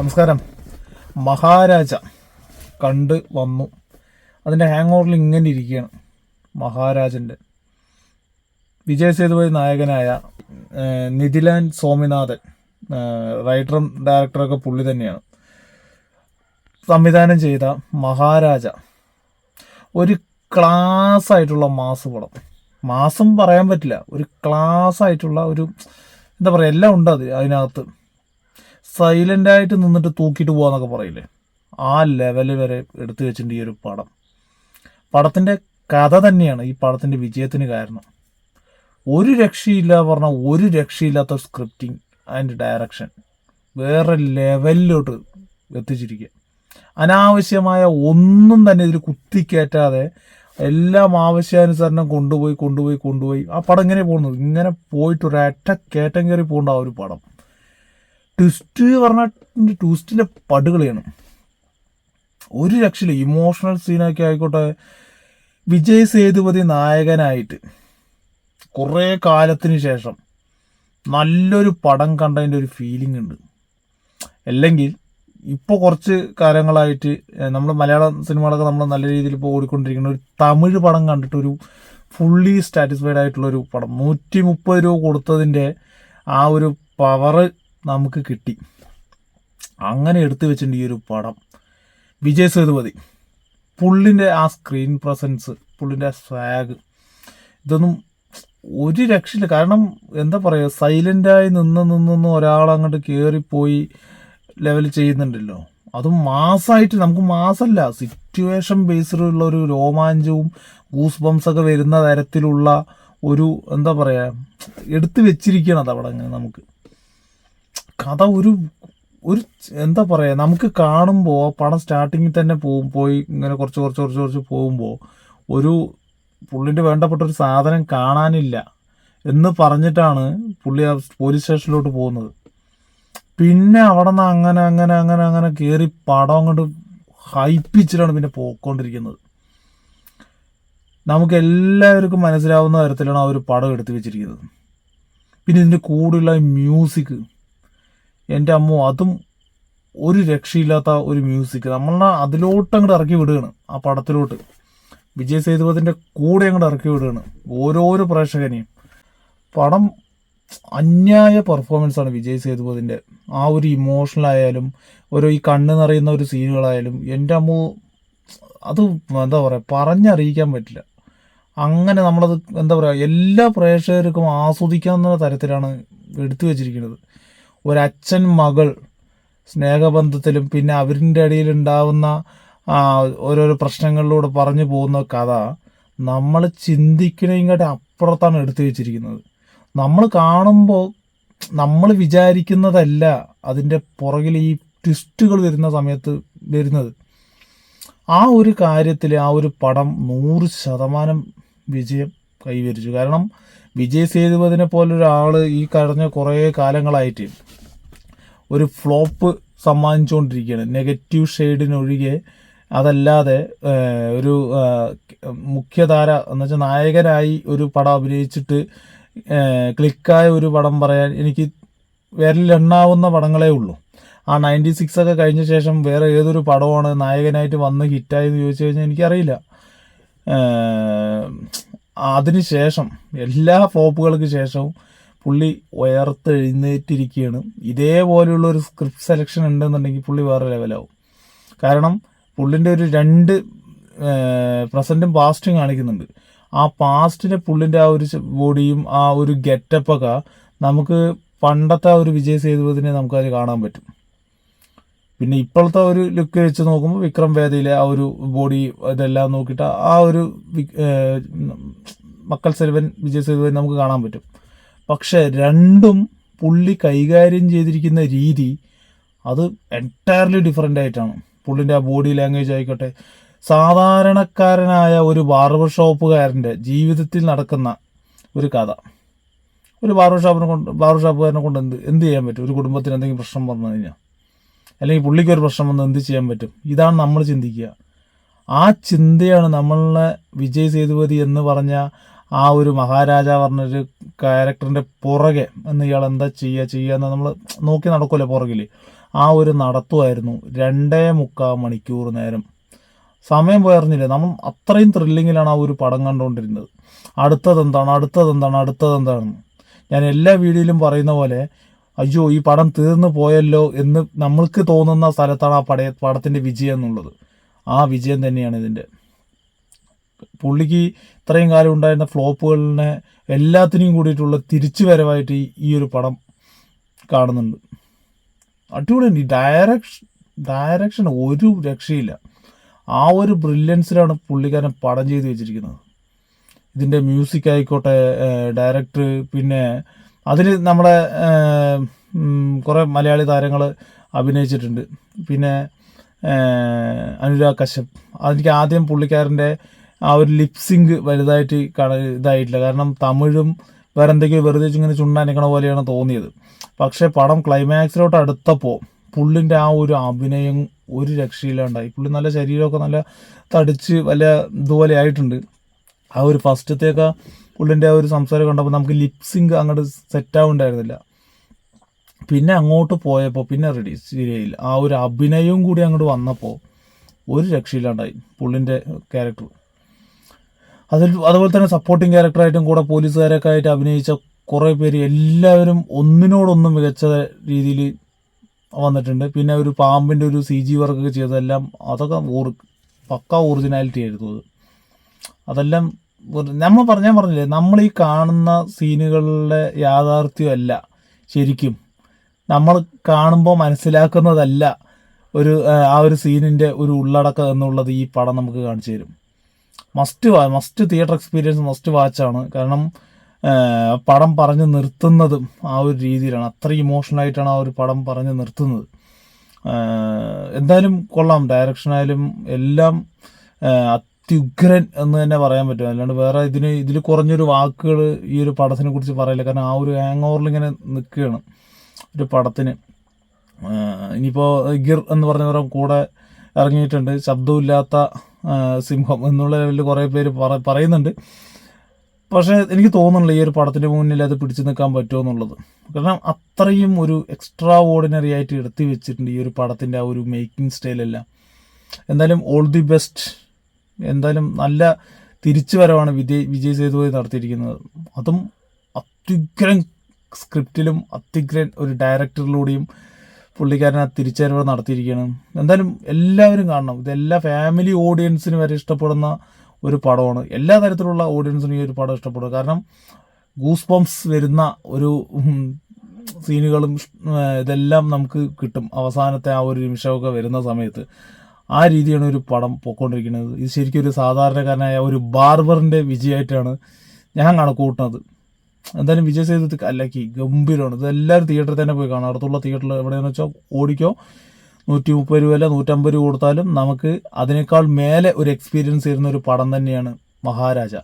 നമസ്കാരം. മഹാരാജ കണ്ട് വന്നു. അതിന്റെ ഹാങ് ഓവറിൽ ഇങ്ങനെ ഇരിക്കുകയാണ് മഹാരാജന്റെ വിജയ് സേതുപതി നായകനായ നിതിലാൻ സോമിനാഥൻ റൈറ്ററും ഡയറക്ടറൊക്കെ പുള്ളി തന്നെയാണ്. സംവിധാനം ചെയ്ത മഹാരാജ ഒരു ക്ലാസ് ആയിട്ടുള്ള മാസ് പടം. മാസം പറയാൻ പറ്റില്ല. ഒരു ക്ലാസ് ആയിട്ടുള്ള ഒരു എന്താ പറയുക എല്ലാം ഉണ്ട് അത് അതിനകത്ത്. സൈലന്റ് ആയിട്ട് നിന്നിട്ട് തൂക്കിയിട്ട് പോവാന്നൊക്കെ പറയില്ലേ? ആ ലെവൽ വരെ എടുത്തു വെച്ചിട്ടുണ്ട് ഈ ഒരു പടം. പടത്തിന്റെ കഥ തന്നെയാണ് ഈ പടത്തിന്റെ വിജയത്തിന് കാരണം. ഒരു രക്ഷയില്ല പറഞ്ഞാൽ ഒരു രക്ഷയില്ലാത്ത സ്ക്രിപ്റ്റിംഗ് ആൻഡ് ഡയറക്ഷൻ വേറെ ലെവലിലോട്ട് എത്തിച്ചിരിക്കുക. അനാവശ്യമായ ഒന്നും തന്നെ ഇതിൽ കുത്തിക്കയറ്റാതെ എല്ലാം ആവശ്യാനുസരണം കൊണ്ടുപോയി കൊണ്ടുപോയി കൊണ്ടുപോയി. ആ പടം ഇങ്ങനെ പോകുന്നത്? ഇങ്ങനെ പോയിട്ട് ഒരൊറ്റ കയറ്റം കയറി പോകേണ്ട ആ ഒരു പടം. ട്വിസ്റ്റ് പറഞ്ഞാൽ ട്വിസ്റ്റിന്റെ പടുകളിയാണ്. ഒരു രക്ഷയില്ല ഇമോഷണൽ സീനൊക്കെ ആയിക്കോട്ടെ. വിജയ് സേതുപതി നായകനായിട്ട് കുറേ കാലത്തിന് ശേഷം നല്ലൊരു പടം കണ്ടതിന്റെ ഒരു ഫീലിംഗ് ഉണ്ട്. അല്ലെങ്കിൽ ഇപ്പോൾ കുറച്ച് കാലങ്ങളായിട്ട് നമ്മൾ മലയാളം സിനിമകളൊക്കെ നമ്മൾ നല്ല രീതിയിൽ ഇപ്പോൾ ഓടിക്കൊണ്ടിരിക്കുന്ന ഒരു തമിഴ് പടം കണ്ടിട്ടൊരു ഫുള്ളി സാറ്റിസ്ഫൈഡ് ആയിട്ടുള്ളൊരു പടം. നൂറ്റി മുപ്പത് രൂപ കൊടുത്തതിന്റെ ആ ഒരു പവറ് നമുക്ക് കിട്ടി. അങ്ങനെ എടുത്തു വെച്ചിട്ടുണ്ട് ഈ ഒരു പടം. വിജയ് സേതുപതി. പുള്ളിന്റെ ആ സ്ക്രീൻ പ്രസൻസ് പുള്ളിന്റെ സ്വാഗ് ഇതൊന്നും ഒരു രക്ഷയില്ല. കാരണം എന്താ പറയുക സൈലന്റായി നിന്ന് നിന്നൊന്ന് ഒരാൾ അങ്ങോട്ട് കയറിപ്പോയി ലെവൽ ചെയ്യുന്നുണ്ടല്ലോ. അതും മാസമായിട്ട് നമുക്ക് മാസമല്ല സിറ്റുവേഷൻ ബേസ്ഡുള്ള ഒരു രോമാഞ്ചവും ഗൂസ് ബംസൊക്കെ വരുന്ന തരത്തിലുള്ള ഒരു എന്താ പറയുക എടുത്തു വെച്ചിരിക്കണം അത് അവിടെ അങ്ങനെ നമുക്ക്. കഥ ഒരു ഒരു എന്താ പറയുക നമുക്ക് കാണുമ്പോൾ പടം സ്റ്റാർട്ടിങ്ങിൽ തന്നെ പോകും പോയി ഇങ്ങനെ കുറച്ച് കുറച്ച് കുറച്ച് കുറച്ച് പോകുമ്പോൾ ഒരു പുള്ളിന്റെ വേണ്ടപ്പെട്ട ഒരു സാധനം കാണാനില്ല എന്ന് പറഞ്ഞിട്ടാണ് പുള്ളി ആ പോലീസ് സ്റ്റേഷനിലോട്ട് പോകുന്നത്. പിന്നെ അവിടെ നിന്ന് അങ്ങനെ അങ്ങനെ അങ്ങനെ അങ്ങനെ കയറി പടം അങ്ങോട്ട് ഹൈപ്പിച്ചിട്ടാണ് പിന്നെ പോയിക്കൊണ്ടിരിക്കുന്നത്. നമുക്ക് എല്ലാവർക്കും മനസ്സിലാവുന്ന തരത്തിലാണ് ആ ഒരു പടം എടുത്തു വെച്ചിരിക്കുന്നത്. പിന്നെ ഇതിന്റെ കൂടെയുള്ള മ്യൂസിക് എന്റെ അമ്മ അതും ഒരു രക്ഷയില്ലാത്ത ഒരു മ്യൂസിക് നമ്മളെ അതിലോട്ട് അങ്ങോട്ട് ഇറക്കി വിടുകയാണ് ആ പടത്തിലോട്ട്. വിജയ് സേതുപതിന്റെ കൂടെ അങ്ങോട്ട് ഇറക്കി വിടുകയാണ് ഓരോരോ പ്രേക്ഷകനെയും. പടം അന്യായ പെർഫോമൻസാണ് വിജയ് സേതുപതിന്റെ. ആ ഒരു ഇമോഷണലായാലും ഓരോ ഈ കണ്ണ് നിറയുന്ന ഒരു സീനുകളായാലും എന്റെ അമ്മ അത് എന്താ പറയുക പറഞ്ഞറിയിക്കാൻ പറ്റില്ല. അങ്ങനെ നമ്മളത് എന്താ പറയുക എല്ലാ പ്രേക്ഷകർക്കും ആസ്വദിക്കാവുന്ന തരത്തിലാണ് എടുത്തു വെച്ചിരിക്കുന്നത്. ഒരച്ഛൻ മകൾ സ്നേഹബന്ധത്തിലും പിന്നെ അവരിന്റെ ഇടയിൽ ഉണ്ടാവുന്ന ഓരോരോ പ്രശ്നങ്ങളിലൂടെ പറഞ്ഞു പോകുന്ന കഥ നമ്മൾ ചിന്തിക്കണേക്കാട്ടി അപ്പുറത്താണ് എടുത്തു വെച്ചിരിക്കുന്നത്. നമ്മൾ കാണുമ്പോൾ നമ്മൾ വിചാരിക്കുന്നതല്ല അതിന്റെ പുറകിൽ ഈ ട്വിസ്റ്റുകൾ വരുന്ന സമയത്ത് വരുന്നത്. ആ ഒരു കാര്യത്തിൽ ആ ഒരു പടം നൂറ് ശതമാനം വിജയം കൈവരിച്ചു. കാരണം വിജയ് സേതുപതിനെ പോലൊരാൾ ഈ കഴിഞ്ഞ കുറേ കാലങ്ങളായിട്ട് ഒരു ഫ്ലോപ്പ് സമ്മാനിച്ചുകൊണ്ടിരിക്കുകയാണ് നെഗറ്റീവ് ഷെയ്ഡിനൊഴികെ അതല്ലാതെ ഒരു മുഖ്യധാര എന്ന് വെച്ചാൽ നായകനായി ഒരു പടം അഭിനയിച്ചിട്ട് ക്ലിക്കായ ഒരു പടം പറയാൻ എനിക്ക് വിരലിലെണ്ണാവുന്ന പടങ്ങളേ ഉള്ളൂ. ആ നയന്റി സിക്സ് ഒക്കെ കഴിഞ്ഞ ശേഷം വേറെ ഏതൊരു പടമാണ് നായകനായിട്ട് വന്ന് ഹിറ്റായി എന്ന് ചോദിച്ചു കഴിഞ്ഞാൽ എനിക്കറിയില്ല. അതിനുശേഷം എല്ലാ ഫ്ലോപ്പുകൾക്ക് ശേഷവും പുള്ളി ഉയർത്തെഴുന്നേറ്റിരിക്കുകയാണ്. ഇതേപോലെയുള്ള ഒരു സ്ക്രിപ്റ്റ് സെലക്ഷൻ ഉണ്ടെന്നുണ്ടെങ്കിൽ പുള്ളി വേറെ ലെവലാവും കാരണം പുള്ളിന്റെ ഒരു രണ്ട് പ്രസന്റും പാസ്റ്റും കാണിക്കുന്നുണ്ട്. ആ പാസ്റ്റിലെ പുള്ളിന്റെ ആ ഒരു ബോഡിയും ആ ഒരു ഗെറ്റപ്പൊക്കെ നമുക്ക് പണ്ടത്തെ ആ ഒരു വിജയ് സേതുപതിനെ നമുക്കത് കാണാൻ പറ്റും. പിന്നെ ഇപ്പോഴത്തെ ഒരു ലുക്ക് വെച്ച് നോക്കുമ്പോൾ വിക്രം വേദയിലെ ആ ഒരു ബോഡി ഇതെല്ലാം നോക്കിയിട്ട് ആ ഒരു മക്കൾ സെൽവൻ വിജയ് സെൽവൻ നമുക്ക് കാണാൻ പറ്റും. പക്ഷേ രണ്ടും പുള്ളി കൈകാര്യം ചെയ്തിരിക്കുന്ന രീതി അത് എന്റയർലി ഡിഫറെന്റ് ആയിട്ടാണ്. പുള്ളിന്റെ ആ ബോഡി ലാംഗ്വേജ് ആയിക്കോട്ടെ. സാധാരണക്കാരനായ ഒരു ബാർബർ ഷോപ്പുകാരന്റെ ജീവിതത്തിൽ നടക്കുന്ന ഒരു കഥ. ഒരു ബാർബർ ഷോപ്പിനെ കൊണ്ട് ബാർബർ ഷോപ്പുകാരനെ കൊണ്ട് എന്ത് എന്ത് ചെയ്യാൻ പറ്റും? ഒരു കുടുംബത്തിന് എന്തെങ്കിലും പ്രശ്നം പറഞ്ഞു കഴിഞ്ഞാൽ അല്ലെങ്കിൽ പുള്ളിക്ക് ഒരു പ്രശ്നം വന്ന് എന്ത് ചെയ്യാൻ പറ്റും? ഇതാണ് നമ്മൾ ചിന്തിക്കുക. ആ ചിന്തയാണ് നമ്മളെ വിജയ് സേതുപതി എന്ന് പറഞ്ഞ ആ ഒരു മഹാരാജ പറഞ്ഞൊരു ക്യാരക്ടറിന്റെ പുറകെ എന്ന് ഇയാൾ എന്താ ചെയ്യുക ചെയ്യുക എന്ന് നമ്മൾ നോക്കി നടക്കുമല്ലോ പുറകിൽ ആ ഒരു നടത്തുമായിരുന്നു രണ്ടേ മുക്കാൽ മണിക്കൂർ നേരം. സമയം പോയറിഞ്ഞില്ല? നമ്മൾ അത്രയും ത്രില്ലിങ്ങിലാണ് ആ ഒരു പടം കണ്ടുകൊണ്ടിരുന്നത്. അടുത്തതെന്താണ്? അടുത്തതെന്താണ്? അടുത്തതെന്താണ്? ഞാൻ എല്ലാ വീഡിയോയിലും പറയുന്ന പോലെ അയ്യോ ഈ പടം തീർന്നു പോയല്ലോ എന്ന് നമ്മൾക്ക് തോന്നുന്ന സ്ഥലത്താണ് ആ പട പടത്തിന്റെ വിജയം എന്നുള്ളത്. ആ വിജയം തന്നെയാണ് ഇതിന്റെ പുള്ളിക്ക് ഇത്രയും കാലം ഉണ്ടായിരുന്ന ഫ്ലോപ്പുകളിനെ എല്ലാത്തിനെയും കൂടിയിട്ടുള്ള തിരിച്ചു വരവായിട്ട് ഈ- ഒരു പടം കാണുന്നുണ്ട്. അടിപൊളിയുണ്ട് ഈ ഡയറക്ഷൻ ഡയറക്ഷൻ ഒരു രക്ഷയില്ല. ആ ഒരു ബ്രില്യൻസിലാണ് പുള്ളിക്കാരൻ പടം ചെയ്ത് വെച്ചിരിക്കുന്നത്. ഇതിന്റെ മ്യൂസിക് ആയിക്കോട്ടെ ഡയറക്ടർ പിന്നെ അതിൽ നമ്മുടെ കുറേ മലയാളി താരങ്ങൾ അഭിനയിച്ചിട്ടുണ്ട്. പിന്നെ അനുരാഗ് കശ്യപ്. അതെനിക്ക് ആദ്യം പുള്ളിക്കാരന്റെ ആ ഒരു ലിപ്സിങ്ക് വലുതായിട്ട് കാണ ഇതായിട്ടില്ല. കാരണം തമിഴും വേറെ എന്തൊക്കെയോ വെറുതെ ഇങ്ങനെ ചുണ്ടാനിക്കണ പോലെയാണ് തോന്നിയത്. പക്ഷേ പടം ക്ലൈമാക്സിലോട്ട് അടുത്തപ്പോൾ പുള്ളിന്റെ ആ ഒരു അഭിനയം ഒരു രക്ഷയില്ലാണ്ടായി. പുള്ളി നല്ല ശരീരമൊക്കെ നല്ല തടിച്ച് വലിയ ഇതുപോലെ ആയിട്ടുണ്ട്. ആ ഒരു ഫസ്റ്റത്തേക്ക് പുള്ളിന്റെ ആ ഒരു സംസാരം കണ്ടപ്പോൾ നമുക്ക് ലിപ്സിങ് അങ്ങോട്ട് സെറ്റാവുണ്ടായിരുന്നില്ല പിന്നെ അങ്ങോട്ട് പോയപ്പോൾ പിന്നെ റെഡി ശരിയായില്ല ആ ഒരു അഭിനയവും കൂടി അങ്ങോട്ട് വന്നപ്പോൾ ഒരു രക്ഷയില്ലാണ്ടായി പുള്ളിന്റെ ക്യാരക്ടർ അതിൽ അതുപോലെ തന്നെ സപ്പോർട്ടിങ് ക്യാരക്ടറായിട്ടും കൂടെ പോലീസുകാരൊക്കെ ആയിട്ട് അഭിനയിച്ച കുറേ പേര് എല്ലാവരും ഒന്നിനോടൊന്നും മികച്ച രീതിയിൽ വന്നിട്ടുണ്ട്. പിന്നെ ഒരു പാമ്പിന്റെ ഒരു സി ജി വർക്കൊക്കെ ചെയ്തതെല്ലാം അതൊക്കെ ഓർ പക്ക ഒറിജിനാലിറ്റി ആയിരുന്നു അത്. അതെല്ലാം നമ്മൾ പറഞ്ഞാൽ പറഞ്ഞില്ലേ നമ്മൾ ഈ കാണുന്ന സീനുകളുടെ യാഥാർത്ഥ്യമല്ല ശരിക്കും. നമ്മൾ കാണുമ്പോൾ മനസ്സിലാക്കുന്നതല്ല ഒരു ആ, ഒരു സീനിന്റെ ഒരു ഉള്ളടക്കം എന്നുള്ളത് ഈ പടം നമുക്ക് കാണിച്ചു തരും. മസ്റ്റ് വാ മസ്റ്റ് തിയേറ്റർ എക്സ്പീരിയൻസ് മസ്റ്റ് വാച്ചാണ് കാരണം പടം പറഞ്ഞു നിർത്തുന്നതും ആ ഒരു രീതിയിലാണ്. അത്ര ഇമോഷണൽ ആയിട്ടാണ് ആ ഒരു പടം പറഞ്ഞു നിർത്തുന്നത്. എന്തായാലും കൊള്ളാം. ഡയറക്ഷനായാലും എല്ലാം അത്യുഗ്രൻ എന്ന് തന്നെ പറയാൻ പറ്റും. അല്ലാണ്ട് വേറെ ഇതിന് ഇതിൽ കുറഞ്ഞൊരു വാക്കുകൾ ഈ ഒരു പടത്തിനെ കുറിച്ച് പറയില്ല. കാരണം ആ ഒരു ഹാങ് ഓവറിൽ ഇങ്ങനെ നിൽക്കുകയാണ് ഒരു പടത്തിന്. ഇനിയിപ്പോൾ ഗിർ എന്ന് പറഞ്ഞവരുടെ കൂടെ ഇറങ്ങിയിട്ടുണ്ട്. ശബ്ദമില്ലാത്ത സിംഹം എന്നുള്ള ലെവലിൽ കുറേ പേര് പറയുന്നുണ്ട്. പക്ഷേ എനിക്ക് തോന്നുന്നില്ല ഈ ഒരു പടത്തിന്റെ മുന്നിൽ അത് പിടിച്ചു നിൽക്കാൻ പറ്റുമോ എന്നുള്ളത്. കാരണം അത്രയും ഒരു എക്സ്ട്രാ ഓർഡിനറി ആയിട്ട് എടുത്തു വെച്ചിട്ടുണ്ട് ഈ ഒരു പടത്തിന്റെ ആ ഒരു മേക്കിംഗ് സ്റ്റൈലെല്ലാം എന്തായാലും ഓൾ ദി ബെസ്റ്റ് എന്തായാലും നല്ല തിരിച്ചുവരവാണ് വിജയ് വിജയ് സേതുപതി നടത്തിയിരിക്കുന്നത്. അതും അത്യുഗ്രൻ സ്ക്രിപ്റ്റിലും അത്യുഗ്രൻ ഒരു ഡയറക്ടറിലൂടെയും പുള്ളിക്കാരൻ ആ തിരിച്ചുവരവ് നടത്തിയിരിക്കുകയാണ്. എന്തായാലും എല്ലാവരും കാണണം. ഇതെല്ലാ ഫാമിലി ഓഡിയൻസിന് വരെ ഇഷ്ടപ്പെടുന്ന ഒരു പടമാണ്. എല്ലാ തരത്തിലുള്ള ഓഡിയൻസിനും ഈ ഒരു പടം ഇഷ്ടപ്പെടും. കാരണം ഗൂസ് പോംസ് വരുന്ന ഒരു സീനുകളും ഇതെല്ലാം നമുക്ക് കിട്ടും. അവസാനത്തെ ആ ഒരു നിമിഷമൊക്കെ വരുന്ന സമയത്ത്. ആ രീതിയാണ് ഒരു പടം പൊയ്ക്കൊണ്ടിരിക്കുന്നത് ഇത് ശരിക്കും ഒരു സാധാരണക്കാരനായ ഒരു ബാർബറിന്റെ വിജയമായിട്ടാണ് ഞാൻ കണക്കൂട്ടുന്നത്. എന്തായാലും വിജയ് സേതു അല്ലക്കി ഗംഭീരമാണ്. ഇത് എല്ലാവരും തിയേറ്ററിൽ തന്നെ പോയി കാണാം. അടുത്തുള്ള തിയേറ്ററിൽ എവിടെയാണെന്ന് വെച്ചാൽ ഓടിക്കോ. നൂറ്റി മുപ്പത് രൂപ അല്ല നൂറ്റമ്പത് രൂപ കൊടുത്താലും നമുക്ക് അതിനേക്കാൾ മേലെ ഒരു എക്സ്പീരിയൻസ് തരുന്ന ഒരു പടം തന്നെയാണ് മഹാരാജ.